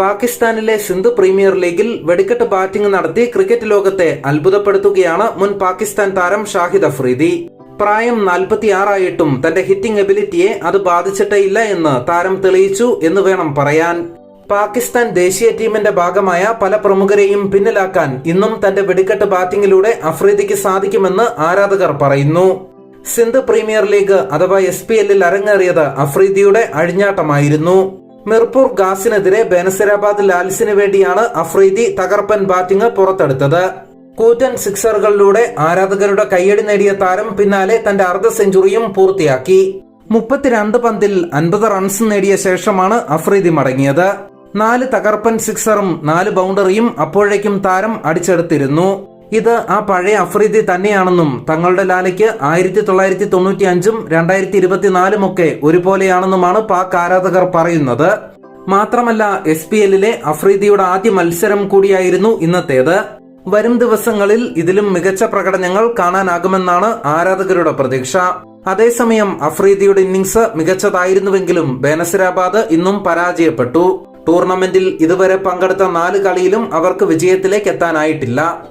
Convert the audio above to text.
പാകിസ്ഥാനിലെ സിന്ധു പ്രീമിയർ ലീഗിൽ വെടിക്കെട്ട് ബാറ്റിംഗ് നടത്തി ക്രിക്കറ്റ് ലോകത്തെ അത്ഭുതപ്പെടുത്തുകയാണ് മുൻ പാകിസ്ഥാൻ താരം ഷാഹിദ് അഫ്രീദി. പ്രായം നാൽപ്പത്തിയാറായിട്ടും തന്റെ ഹിറ്റിംഗ് എബിലിറ്റിയെ അത് ബാധിച്ചിട്ടേയില്ല എന്ന് താരം തെളിയിച്ചു എന്ന് വേണം പറയാൻ. പാകിസ്ഥാൻ ദേശീയ ടീമിന്റെ ഭാഗമായ പല പ്രമുഖരെയും പിന്നിലാക്കാൻ ഇന്നും തന്റെ വെടിക്കെട്ട് ബാറ്റിംഗിലൂടെ അഫ്രീദിക്ക് സാധിക്കുമെന്ന് ആരാധകർ പറയുന്നു. സിന്ധു പ്രീമിയർ ലീഗ് അഥവാ എസ് പി എല്ലിൽ അരങ്ങേറിയത് അഫ്രീദിയുടെ അഴിഞ്ഞാട്ടമായിരുന്നു. മിർപൂർ ഗാസിനെതിരെ ബെനസിരാബാദ് ലാൽസിന് വേണ്ടിയാണ് അഫ്രീദി തകർപ്പൻ ബാറ്റിംഗ് പുറത്തെടുത്തത്. കൂറ്റൻ സിക്സറുകളിലൂടെ ആരാധകരുടെ കയ്യടി നേടിയ താരം പിന്നാലെ തന്റെ അർദ്ധ സെഞ്ചുറിയും പൂർത്തിയാക്കി. മുപ്പത്തിരണ്ട് പന്തിൽ അൻപത് റൺസ് നേടിയ ശേഷമാണ് അഫ്രീദി മടങ്ങിയത്. നാല് തകർപ്പൻ സിക്സറും നാല് ബൗണ്ടറിയും അപ്പോഴേക്കും താരം അടിച്ചെടുത്തിരുന്നു. ഇത് ആ പഴയ അഫ്രീദി തന്നെയാണെന്നും തങ്ങളുടെ ലാലയ്ക്ക് ആയിരത്തി തൊള്ളായിരത്തി തൊണ്ണൂറ്റി അഞ്ചും രണ്ടായിരത്തി ഇരുപത്തിനാലും ഒക്കെ ഒരുപോലെയാണെന്നുമാണ് പാക് ആരാധകർ പറയുന്നത്. മാത്രമല്ല എസ് പി എല്ലിലെ അഫ്രീദിയുടെ ആദ്യ മത്സരം കൂടിയായിരുന്നു ഇന്നത്തേത്. വരും ദിവസങ്ങളിൽ ഇതിലും മികച്ച പ്രകടനങ്ങൾ കാണാനാകുമെന്നാണ് ആരാധകരുടെ പ്രതീക്ഷ. അതേസമയം അഫ്രീദിയുടെ ഇന്നിംഗ്സ് മികച്ചതായിരുന്നുവെങ്കിലും ബേനസിരാബാദ് ഇന്നും പരാജയപ്പെട്ടു. ടൂർണമെന്റിൽ ഇതുവരെ പങ്കെടുത്ത നാല് കളിയിലും അവർക്ക് വിജയത്തിലേക്ക് എത്താനായിട്ടില്ല.